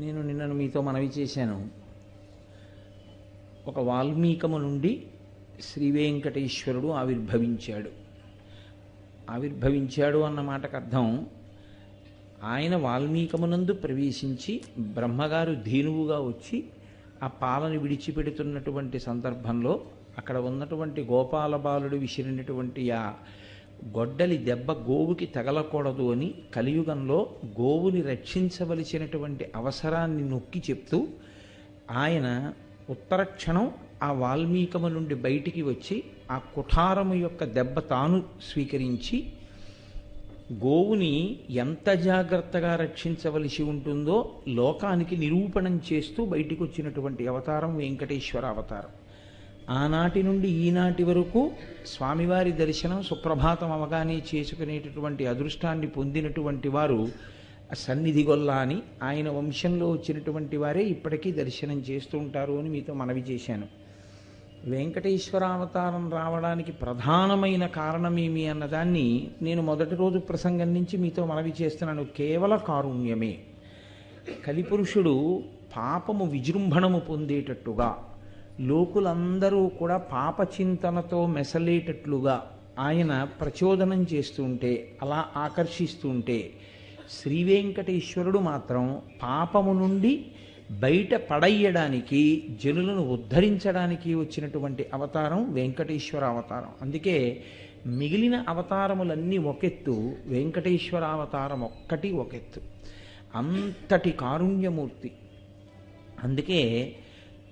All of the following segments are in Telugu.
నేను నిన్న మీతో మనవి చేశాను. ఒక వాల్మీకము నుండి శ్రీ వెంకటేశ్వరుడు ఆవిర్భవించాడు. ఆవిర్భవించాడు అన్న మాటకు అర్థం ఆయన వాల్మీకమునందు ప్రవేశించి బ్రహ్మగారు ధేనువుగా వచ్చి ఆ పాలను విడిచిపెడుతున్నటువంటి సందర్భంలో అక్కడ ఉన్నటువంటి గోపాల బాలుడు విసిరినటువంటి ఆ గొడ్డలి దెబ్బ గోవుకి తగలకూడదు అని కలియుగంలో గోవుని రక్షించవలసినటువంటి అవసరాన్ని నొక్కి చెప్తూ ఆయన ఉత్తర క్షణం ఆ వాల్మీకము నుండి బయటికి వచ్చి ఆ కుఠారము యొక్క దెబ్బ తాను స్వీకరించి గోవుని ఎంత జాగ్రత్తగా రక్షించవలసి ఉంటుందో లోకానికి నిరూపణం చేస్తూ బయటికి వచ్చినటువంటి అవతారం వెంకటేశ్వర అవతారం. ఆనాటి నుండి ఈనాటి వరకు స్వామివారి దర్శనం సుప్రభాతం అవగానే చేసుకునేటటువంటి అదృష్టాన్ని పొందినటువంటి వారు సన్నిధిగొల్లా సన్నిధి గొల్ల అని ఆయన వంశంలో వచ్చినటువంటి వారే ఇప్పటికీ దర్శనం చేస్తూ ఉంటారు అని మీతో మనవి చేశాను. వెంకటేశ్వర అవతారం రావడానికి ప్రధానమైన కారణమేమి అన్నదాన్ని నేను మొదటి రోజు ప్రసంగం నుంచి మీతో మనవి చేస్తున్నాను. కేవల కారుణ్యమే. కలిపురుషుడు పాపము విజృంభణము పొందేటట్టుగా లోకులందరూ కూడా పాప చింతనతో మెసలేటట్లుగా ఆయన ప్రచోదనం చేస్తుంటే అలా ఆకర్షిస్తుంటే శ్రీ వెంకటేశ్వరుడు మాత్రం పాపము నుండి బయట పడయ్యడానికి జనులను ఉద్ధరించడానికి వచ్చినటువంటి అవతారం వెంకటేశ్వర అవతారం. అందుకే మిగిలిన అవతారములన్నీ ఒకెత్తు వెంకటేశ్వర అవతారం ఒక్కటి ఒకెత్తు. అంతటి కారుణ్యమూర్తి. అందుకే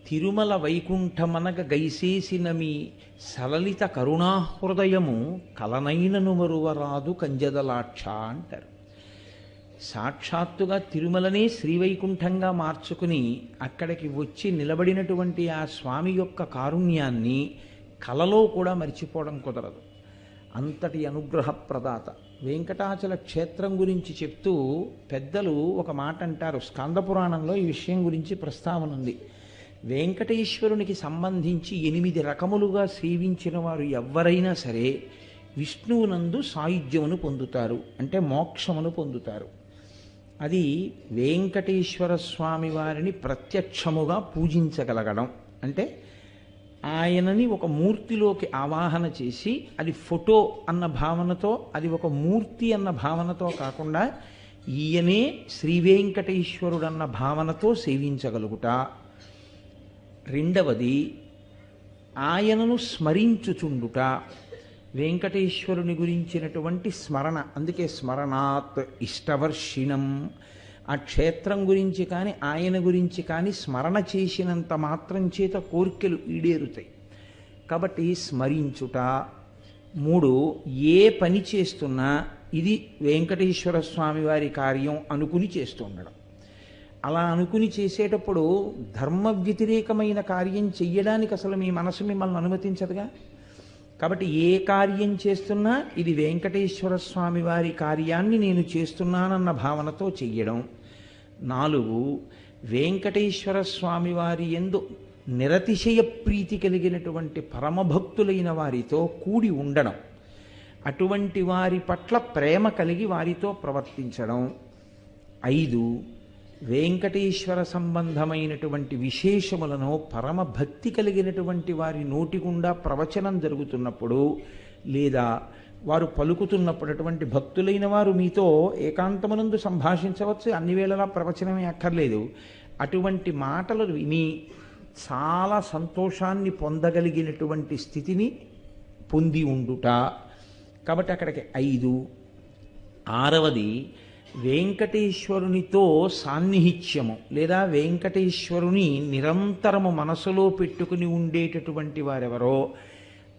తిరుమల వైకుంఠమనగ గైసేసిన మీ సలలిత కరుణాహృదయము కలనైనను మరువరాదు కంజదలాక్ష అంటారు. సాక్షాత్తుగా తిరుమలనే శ్రీవైకుంఠంగా మార్చుకుని అక్కడికి వచ్చి నిలబడినటువంటి ఆ స్వామి యొక్క కారుణ్యాన్ని కలలో కూడా మర్చిపోవడం కుదరదు. అంతటి అనుగ్రహ ప్రదాత వెంకటాచల క్షేత్రం గురించి చెప్తూ పెద్దలు ఒక మాట అంటారు స్కందపురాణంలో ఈ విషయం గురించి ప్రస్తావన ఉంది వెంకటేశ్వరునికి సంబంధించి ఎనిమిది రకములుగా సేవించిన వారు ఎవరైనా సరే విష్ణువునందు సాయుధ్యమును పొందుతారు. అంటే మోక్షమును పొందుతారు. అది వెంకటేశ్వర స్వామి వారిని ప్రత్యక్షముగా పూజించగలగడం. అంటే ఆయనని ఒక మూర్తిలోకి ఆవాహన చేసి అది ఫోటో అన్న భావనతో అది ఒక మూర్తి అన్న భావనతో కాకుండా ఈయనే శ్రీ వెంకటేశ్వరుడన్న భావనతో సేవించగలుగుట. రెండవది ఆయనను స్మరించుచుండుట వెంకటేశ్వరుని గురించినటువంటి స్మరణ అందుకే స్మరణాత్ ఇష్టవర్షిణం. ఆ క్షేత్రం గురించి కానీ ఆయన గురించి కానీ స్మరణ చేసినంత మాత్రం చేత కోరికలు ఈడేరుతాయి. కాబట్టి స్మరించుట. మూడు ఏ పని చేస్తున్నా ఇది వెంకటేశ్వర స్వామి వారి కార్యం అనుకుని చేస్తుండడం అలా అనుకుని చేసేటప్పుడు ధర్మ వ్యతిరేకమైన కార్యం చెయ్యడానికి అసలు మీ మనసు మిమ్మల్ని అనుమతించదుగా? కాబట్టి ఏ కార్యం చేస్తున్నా ఇది వెంకటేశ్వర స్వామి వారి కార్యాన్ని నేను చేస్తున్నానన్న భావనతో చెయ్యడం. నాలుగు వెంకటేశ్వర స్వామి వారి ఎందు నిరతిశయ ప్రీతి కలిగినటువంటి పరమభక్తులైన వారితో కూడి ఉండడం. అటువంటి వారి పట్ల ప్రేమ కలిగి వారితో ప్రవర్తించడం. ఐదు వెంకటేశ్వర సంబంధమైనటువంటి విశేషములను పరమ భక్తి కలిగినటువంటి వారి నోటి గుండా ప్రవచనం జరుగుతున్నప్పుడు లేదా వారు పలుకుతున్నప్పుడు అటువంటి భక్తులైన వారు మీతో ఏకాంతమునందు సంభాషించవచ్చు. అన్ని వేళలా ప్రవచనమే అక్కర్లేదు. అటువంటి మాటలు విని చాలా సంతోషాన్ని పొందగలిగినటువంటి స్థితిని పొంది ఉండుట. కాబట్టి అక్కడికి ఐదు. ఆరవది వెంకటేశ్వరునితో సాన్నిహిత్యము లేదా వెంకటేశ్వరుని నిరంతరము మనసులో పెట్టుకుని ఉండేటటువంటి వారెవరో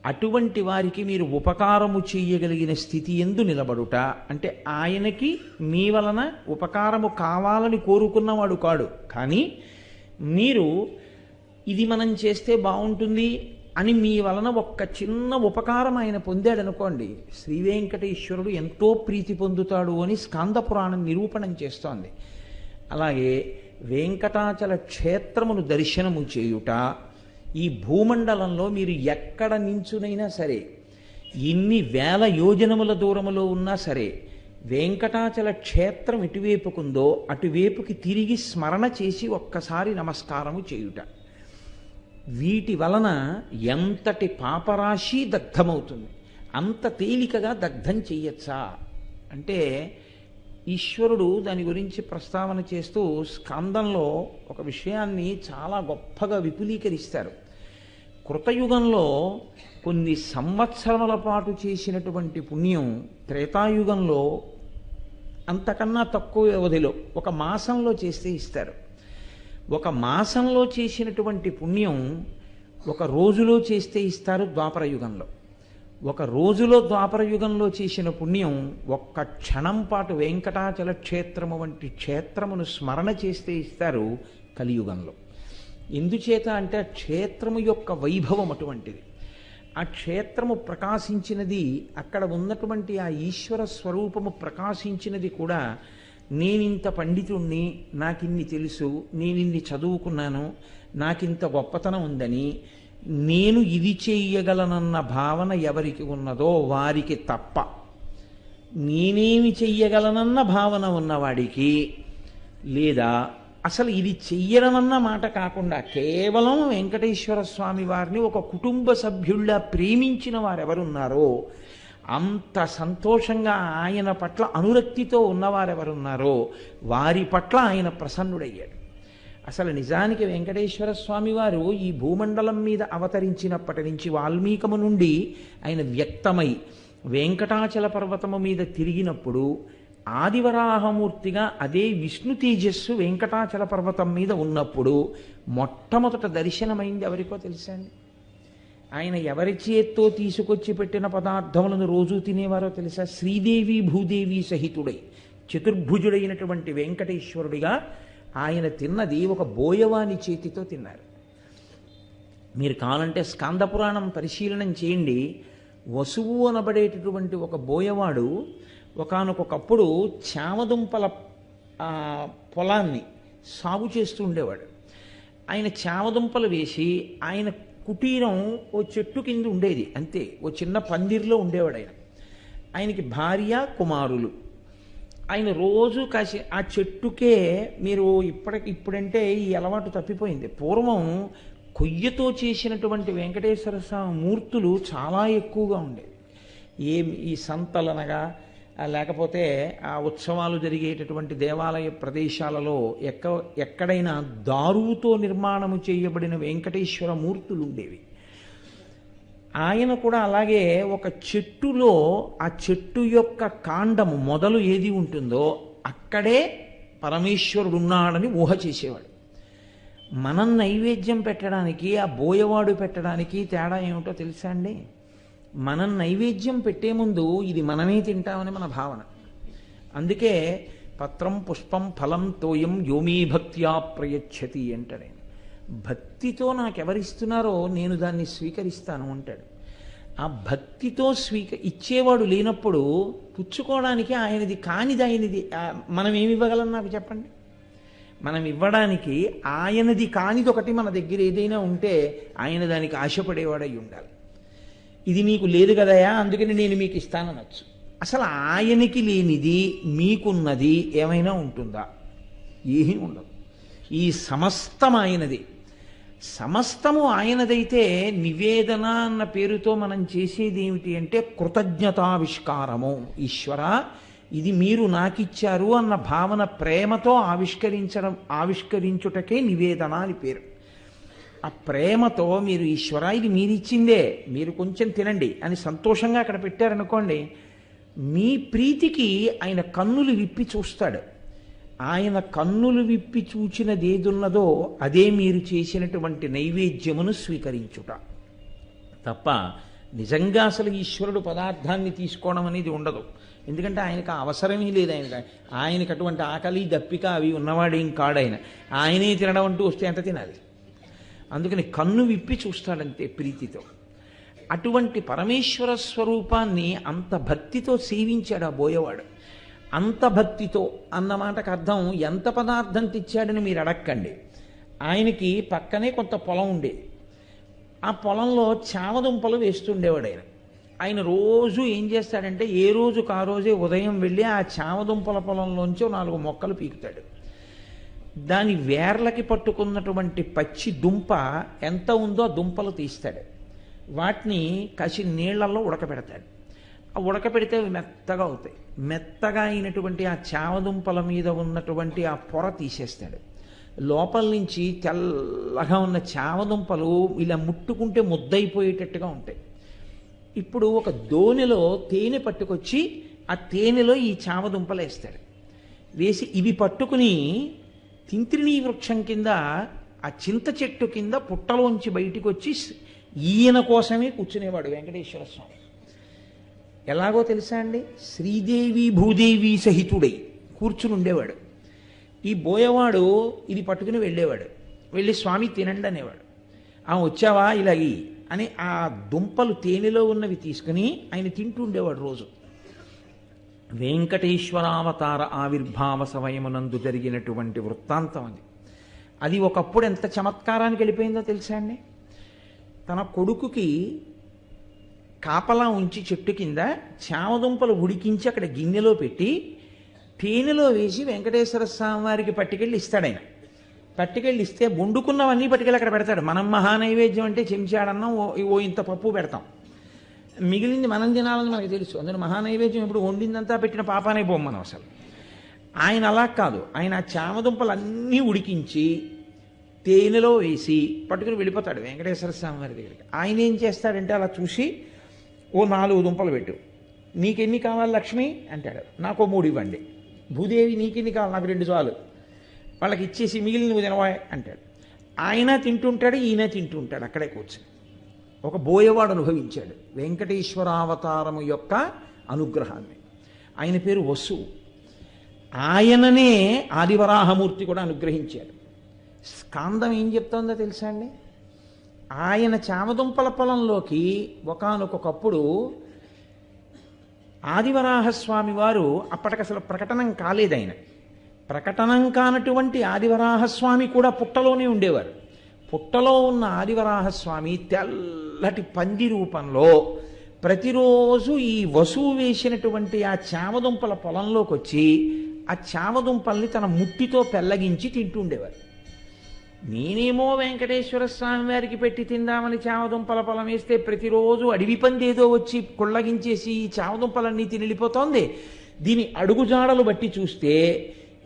అటువంటి వారికి మీరు ఉపకారము చేయగలిగిన స్థితి ఎందు నిలబడుట. అంటే ఆయనకి మీ వలన ఉపకారము కావాలని కోరుకున్నవాడు కాడు. కానీ మీరు ఇది మనం చేస్తే బాగుంటుంది అని మీ వలన ఒక్క చిన్న ఉపకారం ఆయన పొందాడనుకోండి శ్రీ వెంకటేశ్వరుడు ఎంతో ప్రీతి పొందుతాడు అని స్కంద పురాణం నిరూపణం చేస్తోంది. అలాగే వెంకటాచల క్షేత్రమును దర్శనము చేయుట ఈ భూమండలంలో మీరు ఎక్కడ నించునైనా సరే ఎన్ని వేల యోజనముల దూరములో ఉన్నా సరే వెంకటాచల క్షేత్రం ఎటువైపుకుందో అటువైపుకి తిరిగి స్మరణ చేసి ఒక్కసారి నమస్కారము చేయుట. వీటి వలన ఎంతటి పాపరాశి దగ్ధమవుతుంది? అంత తేలికగా దగ్ధం చెయ్యొచ్చా? అంటే ఈశ్వరుడు దాని గురించి ప్రస్తావన చేస్తూ స్కందంలో ఒక విషయాన్ని చాలా గొప్పగా విపులీకరిస్తారు. కృతయుగంలో కొన్ని సంవత్సరముల పాటు చేసినటువంటి పుణ్యం త్రేతాయుగంలో అంతకన్నా తక్కువ వ్యవధిలో ఒక మాసంలో చేస్తే ఇస్తారు. ఒక మాసంలో చేసినటువంటి పుణ్యం ఒక రోజులో చేస్తే ఇస్తారు ద్వాపర యుగంలో. ఒక రోజులో ద్వాపర యుగంలో చేసిన పుణ్యం ఒక్క క్షణం పాటు వెంకటాచల క్షేత్రము వంటి క్షేత్రమును స్మరణ చేస్తే ఇస్తారు కలియుగంలో. ఎందుచేత అంటే ఆ క్షేత్రము యొక్క వైభవం అటువంటిది. ఆ క్షేత్రము ప్రకాశించినది అక్కడ ఉన్నటువంటి ఆ ఈశ్వర స్వరూపము ప్రకాశించినది కూడా నేనింత పండితుణ్ణి నాకిన్ని తెలుసు నేనిన్ని చదువుకున్నాను నాకింత గొప్పతనం ఉందని నేను ఇది చెయ్యగలనన్న భావన ఎవరికి ఉన్నదో వారికి తప్ప. నేనేమి చెయ్యగలనన్న భావన ఉన్నవాడికి లేదా అసలు ఇది చెయ్యరనన్న మాట కాకుండా కేవలం వెంకటేశ్వర స్వామి వారిని ఒక కుటుంబ సభ్యుల్లా ప్రేమించిన వారెవరున్నారో అంత సంతోషంగా ఆయన పట్ల అనురక్తితో ఉన్నవారెవరున్నారో వారి పట్ల ఆయన ప్రసన్నుడయ్యాడు. అసలు నిజానికి వెంకటేశ్వర స్వామి వారు ఈ భూమండలం మీద అవతరించినప్పటి నుంచి వాల్మీకము నుండి ఆయన వ్యక్తమై వెంకటాచల పర్వతము మీద తిరిగినప్పుడు ఆదివరాహమూర్తిగా అదే విష్ణు తేజస్సు వెంకటాచల పర్వతం మీద ఉన్నప్పుడు మొట్టమొదట దర్శనమైంది ఎవరికో తెలుసా అండి? ఆయన ఎవరి చేత్తో తీసుకొచ్చి పెట్టిన పదార్థములను రోజూ తినేవారో తెలుసా? శ్రీదేవి భూదేవి సహితుడై చతుర్భుజుడైనటువంటి వెంకటేశ్వరుడిగా ఆయన తిన్నది ఒక బోయవాని చేతితో తిన్నారు. మీరు కావాలంటే స్కందపురాణం పరిశీలనం చేయండి. వసువు అనబడేటటువంటి ఒక బోయవాడు ఒకనకొకప్పుడు చామదుంపల పొలాన్ని సాగు చేస్తూ ఉండేవాడు. ఆయన చామదుంపలు వేసి ఆయన కుటీరం ఓ చెట్టు కింద ఉండేది అంతే. ఓ చిన్న పందిరిలో ఉండేవాడు ఆయన ఆయనకి భార్య కుమారులు. ఆయన రోజు కాసి ఆ చెట్టుకే మీరు ఇప్పటికి ఇప్పుడంటే ఈ అలవాటు తప్పిపోయింది. పూర్వం కొయ్యతో చేసినటువంటి వెంకటేశ్వర స్వామి మూర్తులు చాలా ఎక్కువగా ఉండేవి. ఏ ఈ సంతలనగా లేకపోతే ఆ ఉత్సవాలు జరిగేటటువంటి దేవాలయ ప్రదేశాలలో ఎక్క ఎక్కడైనా దారువుతో నిర్మాణము చేయబడిన వెంకటేశ్వర మూర్తులు ఉండేవి. ఆయన కూడా అలాగే ఒక చెట్టులో ఆ చెట్టు యొక్క కాండము మొదలు ఏది ఉంటుందో అక్కడే పరమేశ్వరుడు ఉన్నాడని ఊహ చేసేవాడు. మనం నైవేద్యం పెట్టడానికి ఆ బోయవాడు పెట్టడానికి తేడా ఏమిటో తెలుసా అండి? మనం నైవేద్యం పెట్టే ముందు ఇది మనమే తింటామని మన భావన. అందుకే పత్రం పుష్పం ఫలం తోయం యోమీ భక్త్యా ప్రయచ్చతి అంటాడు భక్తితో నాకెవరిస్తున్నారో నేను దాన్ని స్వీకరిస్తాను అంటాడు. ఆ భక్తితో స్వీక ఇచ్చేవాడు లేనప్పుడు పుచ్చుకోవడానికి ఆయనది కానిది ఆయనది మనం ఏమి ఇవ్వగలం నాకు చెప్పండి? మనం ఇవ్వడానికి ఆయనది కానిది ఒకటి మన దగ్గర ఏదైనా ఉంటే ఆయన దానికి ఆశపడేవాడై ఉండాలి. ఇది నీకు లేదు కదయా? అందుకని నేను మీకు ఇస్తాననొచ్చు అసలు ఆయనకి లేనిది మీకున్నది ఏమైనా ఉంటుందా? ఏమీ ఉండదు. ఈ సమస్తం ఆయనది. సమస్తము ఆయనదైతే నివేదన అన్న పేరుతో మనం చేసేది ఏమిటి అంటే కృతజ్ఞతావిష్కారము. ఈశ్వర ఇది మీరు నాకిచ్చారు అన్న భావన ప్రేమతో ఆవిష్కరించడం ఆవిష్కరించుటకే నివేదన అని పేరు. ఆ ప్రేమతో మీరు ఈశ్వర ఇది మీరిచ్చిందే మీరు కొంచెం తినండి అని సంతోషంగా అక్కడ పెట్టారనుకోండి మీ ప్రీతికి ఆయన కన్నులు విప్పి చూస్తాడు. ఆయన కన్నులు విప్పి చూచినదేదున్నదో అదే మీరు చేసినటువంటి నైవేద్యమును స్వీకరించుట. తప్ప నిజంగా అసలు ఈశ్వరుడు పదార్థాన్ని తీసుకోవడం అనేది ఉండదు. ఎందుకంటే ఆయనకు అవసరమే లేదు ఆయన ఆయనకు అటువంటి ఆకలి దప్పిక అవి ఉన్నవాడేం కాడాయన ఆయనే తినడం అంటూ వస్తే ఎంత తినాలి? అందుకని కన్ను విప్పి చూస్తాడంతే ప్రీతితో. అటువంటి పరమేశ్వర స్వరూపాన్ని అంత భక్తితో సేవించాడు ఆ బోయవాడు. అంత భక్తితో అన్న మాటకు అర్థం ఎంత పదార్థం తెచ్చాడని మీరు అడక్కండి. ఆయనకి పక్కనే కొంత పొలం ఉండేది ఆ పొలంలో చామదుంపలు వేస్తుండేవాడు ఆయన. ఆయన రోజు ఏం చేస్తాడంటే ఏ రోజుకు ఆ రోజే ఉదయం వెళ్ళి ఆ చామదుంపల పొలంలోంచి నాలుగు మొక్కలు పీకుతాడు. దాని వేర్లకి పట్టుకున్నటువంటి పచ్చి దుంప ఎంత ఉందో ఆ దుంపలు తీస్తాడు. వాటిని కసి నీళ్ళలో ఉడకబెడతాడు. ఆ ఉడకబెడితే అవి మెత్తగా అవుతాయి. మెత్తగా అయినటువంటి ఆ చామదుంపల మీద ఉన్నటువంటి ఆ పొర తీసేస్తాడు. లోపల నుంచి తెల్లగా ఉన్న చామదుంపలు ఇలా ముట్టుకుంటే ముద్దయిపోయేటట్టుగా ఉంటాయి. ఇప్పుడు ఒక దోణిలో తేనె పట్టుకొచ్చి ఆ తేనెలో ఈ చామదుంపలు వేస్తాడు వేసి ఇవి పట్టుకుని తింత్రిణీ వృక్షం కింద ఆ చింత చెట్టు కింద పుట్టలోంచి బయటికి వచ్చి ఈయన కోసమే కూర్చునేవాడు వెంకటేశ్వర స్వామి. ఎలాగో తెలుసా అండి? శ్రీదేవి భూదేవి సహితుడై కూర్చుని ఉండేవాడు. ఈ బోయవాడు ఇది పట్టుకుని వెళ్ళేవాడు. వెళ్ళి స్వామి తినండి అనేవాడు. ఆ వచ్చావా ఇలాగి? అని ఆ దుంపలు తేనెలో ఉన్నవి తీసుకుని ఆయన తింటూ ఉండేవాడు రోజు. వెంకటేశ్వరావతార ఆవిర్భావ సమయమునందు జరిగినటువంటి వృత్తాంతం అది. అది ఒకప్పుడు ఎంత చమత్కారానికి వెళ్ళిపోయిందో తెలుసా అండి? తన కొడుకుకి కాపలా ఉంచి చెట్టు కింద చామదుంపలు ఉడికించి అక్కడ గిన్నెలో పెట్టి తేనెలో వేసి వెంకటేశ్వర స్వామి వారికి పట్టుకెళ్ళి ఇస్తాడు ఆయన పట్టుకెళ్ళి ఇస్తే వండుకున్నవన్నీ పట్టుకెళ్ళి అక్కడ పెడతాడు. మనం మహానైవేద్యం అంటే చెంచాడన్నం ఓ ఓ ఇంత పప్పు పెడతాం. మిగిలింది మనం తినాలని మనకు తెలుసు. అందులో మహానైవేద్యం ఇప్పుడు వండిందంతా పెట్టిన పాపానే పోం మనం అసలు. ఆయన అలా కాదు. ఆయన ఆ చామదుంపలు అన్నీ ఉడికించి తేనెలో వేసి పట్టుకుని వెళ్ళిపోతాడు వెంకటేశ్వర స్వామి వారి దగ్గరికి. ఆయన ఏం చేస్తాడంటే అలా చూసి ఓ నాలుగు దుంపలు పెట్టు. నీకెన్ని కావాలి లక్ష్మి? అంటాడు. నాకు మూడు ఇవ్వండి. భూదేవి నీకెన్ని కావాలి? నాకు రెండు చాలు. వాళ్ళకి ఇచ్చేసి మిగిలిన నువ్వు తినవా అంటాడు. ఆయన తింటుంటాడు ఈయన తింటుంటాడు. అక్కడే కూర్చొని. ఒక బోయవాడు అనుభవించాడు. వెంకటేశ్వరావతారము యొక్క అనుగ్రహాన్ని. ఆయన పేరు వసు. ఆయననే ఆదివరాహమూర్తి కూడా అనుగ్రహించాడు. స్కాందం ఏం చెప్తోందో తెలుసా అండి? ఆయన చామదుంపల పొలంలోకి ఒకానొకప్పుడు ఆదివరాహస్వామి వారు అప్పటికి అసలు ప్రకటనం కాలేదు ఆయన ప్రకటనం కానటువంటి ఆదివరాహస్వామి కూడా పుట్టలోనే ఉండేవారు. పుట్టలో ఉన్న ఆదివరాహస్వామి తెల్లటి పంది రూపంలో ప్రతిరోజు ఈ వసువు వేసినటువంటి ఆ చామదుంపల పొలంలోకి వచ్చి ఆ చామదుంపల్ని తన ముట్టితో పెల్లగించి తింటుండేవారు. నేనేమో వెంకటేశ్వర స్వామి వారికి పెట్టి తిందామని చామదుంపల పొలం వేస్తే ప్రతిరోజు అడవి పందేదో వచ్చి కుళ్ళగించేసి ఈ చామదుంపలన్నీ తిని వెళ్ళిపోతోంది దీని అడుగుజాడలు బట్టి చూస్తే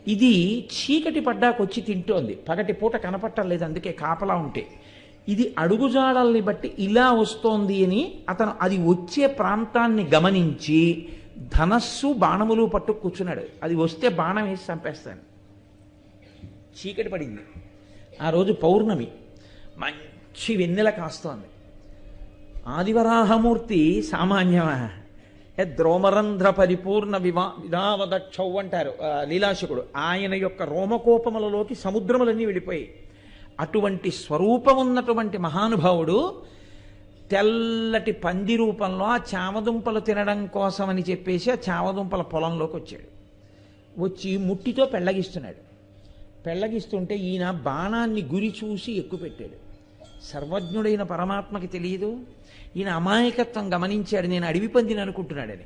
ఇది చీకటి పడ్డాకొచ్చి తింటోంది. పగటి పూట కనపట్టలేదు అందుకే కాపలా ఉంటే. ఇది అడుగుజాడల్ని బట్టి ఇలా వస్తోంది అని అతను అది వచ్చే ప్రాంతాన్ని గమనించి ధనస్సు బాణములు పట్టు కూర్చున్నాడు. అది వస్తే బాణం వేసి చంపేస్తాను. చీకటి పడింది. ఆ రోజు పౌర్ణమి. మంచి వెన్నెల కాస్తోంది. ఆదివరాహమూర్తి సామాన్యమా? ద్రోమరంధ్ర పరిపూర్ణ వివా విధావదక్షౌ అంటారు లీలాశకుడు. ఆయన యొక్క రోమకోపములలోకి సముద్రములన్నీ వెళ్ళిపోయాయి. అటువంటి స్వరూపం ఉన్నటువంటి మహానుభావుడు తెల్లటి పంది రూపంలో ఆ చామదుంపలు తినడం కోసమని చెప్పేసి ఆ చామదుంపల పొలంలోకి వచ్చాడు. వచ్చి ముట్టితో పెళ్ళగిస్తున్నాడు. పెళ్ళగిస్తుంటే ఈయన బాణాన్ని గురి చూసి ఎక్కుపెట్టాడు. సర్వజ్ఞుడైన పరమాత్మకి తెలియదు. ఈయన అమాయకత్వం గమనించాడు నేను అడవి పందిని అనుకుంటున్నాడని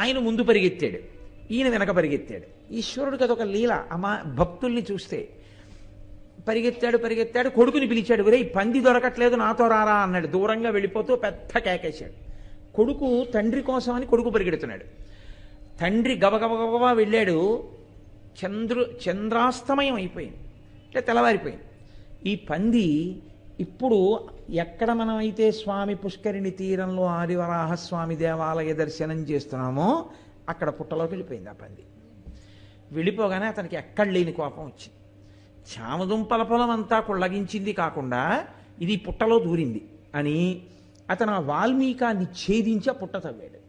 ఆయన ముందు పరిగెత్తాడు ఈయన వెనక పరిగెత్తాడు. ఈశ్వరుడు అదొక లీల అమా భక్తుల్ని చూస్తే. పరిగెత్తాడు పరిగెత్తాడు కొడుకుని పిలిచాడు ఒరే ఈ పంది దొరకట్లేదు నాతో రారా అన్నాడు. దూరంగా వెళ్ళిపోతూ పెద్ద కేకేశాడు. కొడుకు తండ్రి కోసమని కొడుకు పరిగెడుతున్నాడు. తండ్రి గబగబగబా వెళ్ళాడు. చంద్రు చంద్రాస్తమయం అయిపోయింది. అంటే తెల్లవారిపోయింది. ఈ పంది ఇప్పుడు ఎక్కడ మనమైతే స్వామి పుష్కరిణి తీరంలో ఆదివరాహస్వామి దేవాలయ దర్శనం చేస్తున్నామో అక్కడ పుట్టలోకి వెళ్ళిపోయింది ఆ పంది. వెళ్ళిపోగానే అతనికి ఎక్కడ లేని కోపం వచ్చింది. చామదుంపల పొలం అంతా కుళ్ళగించింది కాకుండా ఇది పుట్టలో దూరింది అని అతను ఆ వాల్మీకాన్ని ఛేదించి ఆ పుట్ట తవ్వాడు.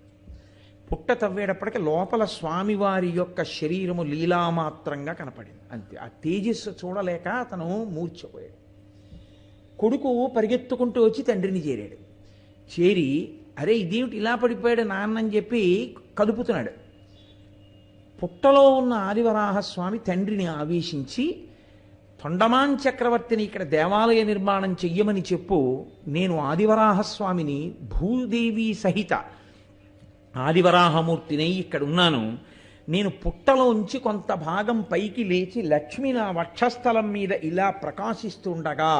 పుట్ట తవ్వేటప్పటికి లోపల స్వామివారి యొక్క శరీరము లీలామాత్రంగా కనపడింది. అంతే. ఆ తేజస్సు చూడలేక అతను మూర్చిపోయాడు కొడుకు పరిగెత్తుకుంటూ వచ్చి తండ్రిని చేరాడు. చేరి అరే ఇదేమిటి ఇలా పడిపోయాడు నాన్న అని చెప్పి కదుపుతున్నాడు. పుట్టలో ఉన్న ఆదివరాహస్వామి తండ్రిని ఆవేశించి తొండమాన్ చక్రవర్తిని ఇక్కడ దేవాలయ నిర్మాణం చెయ్యమని చెప్పు నేను ఆదివరాహస్వామిని భూదేవి సహిత ఆదివరాహమూర్తినై ఇక్కడ ఉన్నాను. నేను పుట్టలోంచి కొంత భాగం పైకి లేచి లక్ష్మి నా వక్షస్థలం మీద ఇలా ప్రకాశిస్తుండగా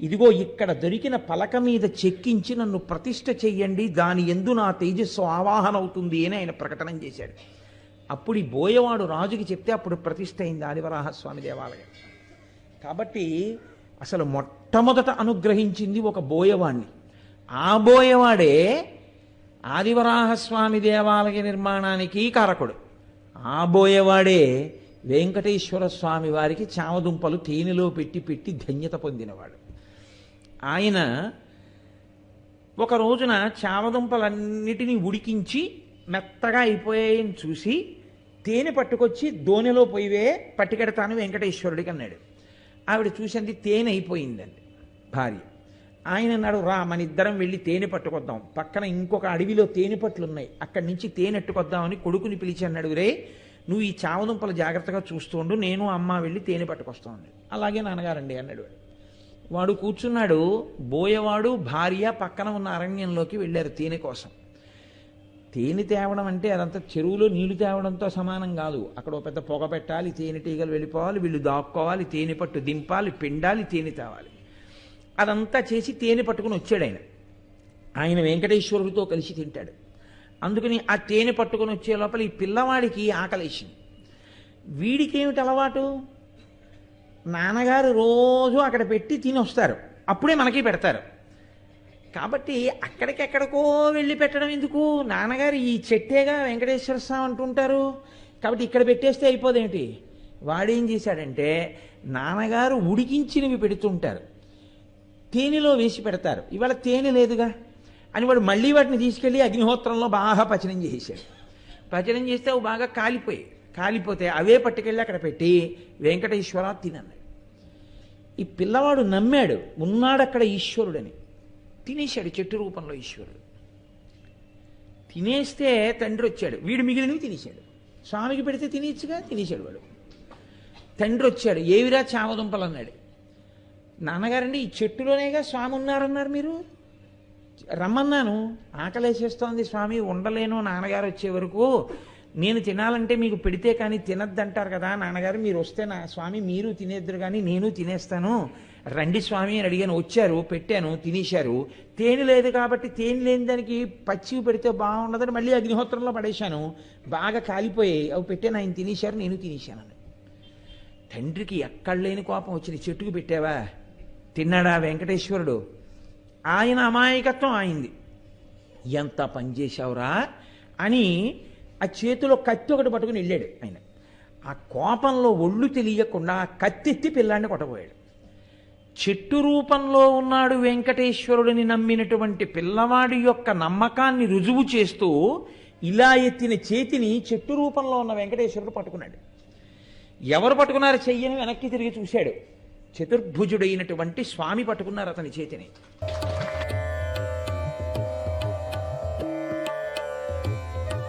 ఇదిగో ఇక్కడ దొరికిన పలక మీద చెక్కించి నన్ను ప్రతిష్ఠ చెయ్యండి. దాని ఎందు నా తేజస్సు ఆవాహనవుతుంది అని ఆయన ప్రకటన చేశాడు. అప్పుడు ఈ బోయవాడు రాజుకి చెప్తే అప్పుడు ప్రతిష్ట అయింది ఆదివరాహస్వామి దేవాలయం. కాబట్టి అసలు మొట్టమొదట అనుగ్రహించింది ఒక బోయవాణ్ణి. ఆ బోయవాడే ఆదివరాహస్వామి దేవాలయ నిర్మాణానికి కారకుడు. ఆ బోయవాడే వెంకటేశ్వర స్వామి వారికి చామదుంపలు తేనెలో పెట్టి పెట్టి ధన్యత పొందినవాడు. ఆయన ఒక రోజున చామదుంపలన్నిటినీ ఉడికించి మెత్తగా అయిపోయాయని చూసి తేనె పట్టుకొచ్చి దోనెలో పోయివే పట్టుకెడతాను వెంకటేశ్వరుడికి అన్నాడు. ఆవిడ చూసింది తేనె అయిపోయిందండి భార్య. ఆయన అన్నాడు రా మన ఇద్దరం వెళ్ళి తేనె పట్టుకొద్దాం. పక్కన ఇంకొక అడవిలో తేనె పట్లు ఉన్నాయి అక్కడి నుంచి తేనె ఎట్టుకొద్దామని కొడుకుని పిలిచి అన్నాడు రే నువ్వు ఈ చామదుంపలు జాగ్రత్తగా చూస్తుండు నేను అమ్మ వెళ్ళి తేనె పట్టుకొస్తాను. అలాగే నాన్నగారండి అన్నాడు. వాడు కూర్చున్నాడు. బోయవాడు భార్య పక్కన ఉన్న అరణ్యంలోకి వెళ్ళారు తేనె కోసం. తేనె తేవడం అంటే అదంతా చెరువులో నీళ్ళు తేవడంతో సమానం కాదు. అక్కడ పెద్ద పొగ పెట్టాలి తేనెటీగలు వెళ్ళిపోవాలి వీళ్ళు దాక్కోవాలి తేనె పట్టు దింపాలి పిండాలి తేనె తేవాలి. అదంతా చేసి తేనె పట్టుకుని వచ్చాడు ఆయన. ఆయన వెంకటేశ్వరుడితో కలిసి తింటాడు. అందుకని ఆ తేనె పట్టుకుని వచ్చే లోపల ఈ పిల్లవాడికి ఆకలేసింది. వీడికి ఏమిటి అలవాటు? నాన్నగారు రోజు అక్కడ పెట్టి తిని వస్తారు. అప్పుడే మనకి పెడతారు. కాబట్టి అక్కడికెక్కడికో వెళ్ళి పెట్టడం ఎందుకు? నాన్నగారు ఈ చెట్టేగా వెంకటేశ్వర స్వామి అంటుంటారు. కాబట్టి ఇక్కడ పెట్టేస్తే అయిపోదేంటి వాడేం చేశాడంటే నాన్నగారు ఉడికించినవి పెడుతుంటారు. తేనెలో వేసి పెడతారు. ఇవాళ తేనె లేదుగా? అని వాడు మళ్ళీ వాటిని తీసుకెళ్ళి అగ్నిహోత్రంలో బాగా పచనం చేశాడు పచనం చేస్తే అవి బాగా కాలిపోయాయి. కాలిపోతే అవే పట్టుకెళ్ళి అక్కడ పెట్టి వెంకటేశ్వర తినన్నాడు. ఈ పిల్లవాడు నమ్మాడు ఉన్నాడు అక్కడ ఈశ్వరుడని. తినేశాడు చెట్టు రూపంలో ఈశ్వరుడు. తినేస్తే తండ్రి వచ్చాడు వీడు మిగిలినవి తినేశాడు. స్వామికి పెడితే తినేచ్చుగా తినేశాడు వాడు. తండ్రి వచ్చాడు ఏవిరా చామదుంపలు అన్నాడు నాన్నగారండి ఈ చెట్టులోనేగా స్వామి ఉన్నారన్నారు మీరు. రమ్మన్నాను. ఆకలేసేస్తోంది స్వామి ఉండలేను. నాన్నగారు వచ్చే వరకు నేను తినాలంటే మీకు పెడితే కానీ తినద్దంటారు కదా నాన్నగారు మీరు వస్తే నా స్వామి మీరు తినేద్దరు కానీ నేను తినేస్తాను. రండి స్వామి అని అడిగాను. వచ్చారు పెట్టాను తినేశారు. తేనె లేదు కాబట్టి తేనె లేని దానికి పచ్చివి పెడితే బాగుండదని మళ్ళీ అగ్నిహోత్రంలో పడేశాను. బాగా కాలిపోయాయి. అవి పెట్టాను ఆయన తినేశారు నేను తినేశాను తండ్రికి ఎక్కడ లేని కోపం వచ్చింది. చెట్టుకు పెట్టావా? తిన్నాడా వెంకటేశ్వరుడు? ఆయన అమాయకత్వం ఆయింది ఎంత పని చేశావురా అని ఆ చేతిలో కత్తి ఒకటి పట్టుకుని వెళ్ళాడు ఆయన. ఆ కోపంలో ఒళ్ళు తెలియకుండా కత్తెత్తి పిల్లాన్ని కొట్టబోయాడు. చెట్టు రూపంలో ఉన్నాడు వెంకటేశ్వరుడిని నమ్మినటువంటి పిల్లవాడి యొక్క నమ్మకాన్ని రుజువు చేస్తూ ఇలా ఎత్తిన చేతిని చెట్టు రూపంలో ఉన్న వెంకటేశ్వరుడు పట్టుకున్నాడు. ఎవరు పట్టుకున్నారు చెయ్యని వెనక్కి తిరిగి చూశాడు. చతుర్భుజుడైనటువంటి స్వామి పట్టుకున్నారు అతని చేతిని.